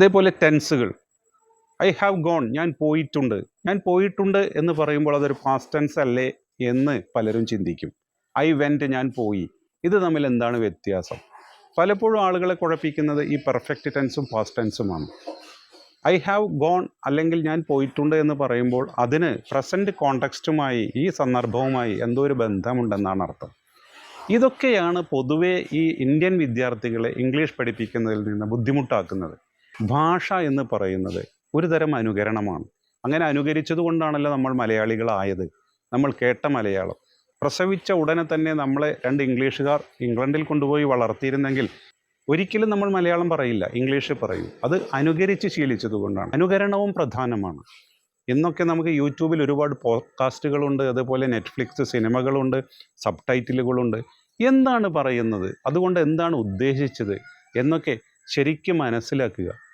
അതേപോലെ ടെൻസുകൾ I have gone ഞാൻ പോയിട്ടുണ്ട്. ഞാൻ പോയിട്ടുണ്ട് എന്ന് പറയുമ്പോൾ അതൊരു പാസ്റ്റ് ടെൻസ് അല്ലേ എന്ന് പലരും ചിന്തിക്കും. ഐ വെന്റ് ഞാൻ പോയി. ഇത് തമ്മിൽ എന്താണ് വ്യത്യാസം? പലപ്പോഴും ആളുകളെ കുഴപ്പിക്കുന്നത് ഈ പെർഫെക്റ്റ് ടെൻസും പാസ്റ്റ് ടെൻസുമാണ് ഐ ഹാവ് ഗോൺ അല്ലെങ്കിൽ ഞാൻ പോയിട്ടുണ്ട് എന്ന് പറയുമ്പോൾ അതിന് പ്രസന്റ് കോണ്ടക്സ്റ്റുമായി ഈ സന്ദർഭവുമായി എന്തോ ഒരു ബന്ധമുണ്ടെന്നാണ് അർത്ഥം. ഇതൊക്കെയാണ് പൊതുവേ ഈ ഇന്ത്യൻ വിദ്യാർത്ഥികളെ ഇംഗ്ലീഷ് പഠിപ്പിക്കുന്നതിൽ നിന്ന് ബുദ്ധിമുട്ടാക്കുന്നത്. ഭാഷ എന്ന് പറയുന്നത് ഒരു തരം അനുകരണമാണ്. അങ്ങനെ അനുകരിച്ചത് കൊണ്ടാണല്ലോ നമ്മൾ മലയാളികളായത്. നമ്മൾ കേട്ട മലയാളം. പ്രസവിച്ച ഉടനെ തന്നെ നമ്മളെ രണ്ട് ഇംഗ്ലീഷുകാർ ഇംഗ്ലണ്ടിൽ കൊണ്ടുപോയി വളർത്തിയിരുന്നെങ്കിൽ ഒരിക്കലും നമ്മൾ മലയാളം പറയില്ല ഇംഗ്ലീഷ് പറയും. അത് അനുകരിച്ച് ശീലിച്ചതുകൊണ്ടാണ് അനുകരണവും പ്രധാനമാണ്. ഇന്നൊക്കെ നമുക്ക് യൂട്യൂബിൽ ഒരുപാട് പോഡ്കാസ്റ്റുകളുണ്ട് അതുപോലെ നെറ്റ്ഫ്ലിക്സ് സിനിമകളുണ്ട് സബ് ടൈറ്റിലുകളുണ്ട് എന്താണ് പറയുന്നത്? അതുകൊണ്ട് എന്താണ് ഉദ്ദേശിച്ചത്? എന്നൊക്കെ ശരിക്കും മനസ്സിലാക്കുക.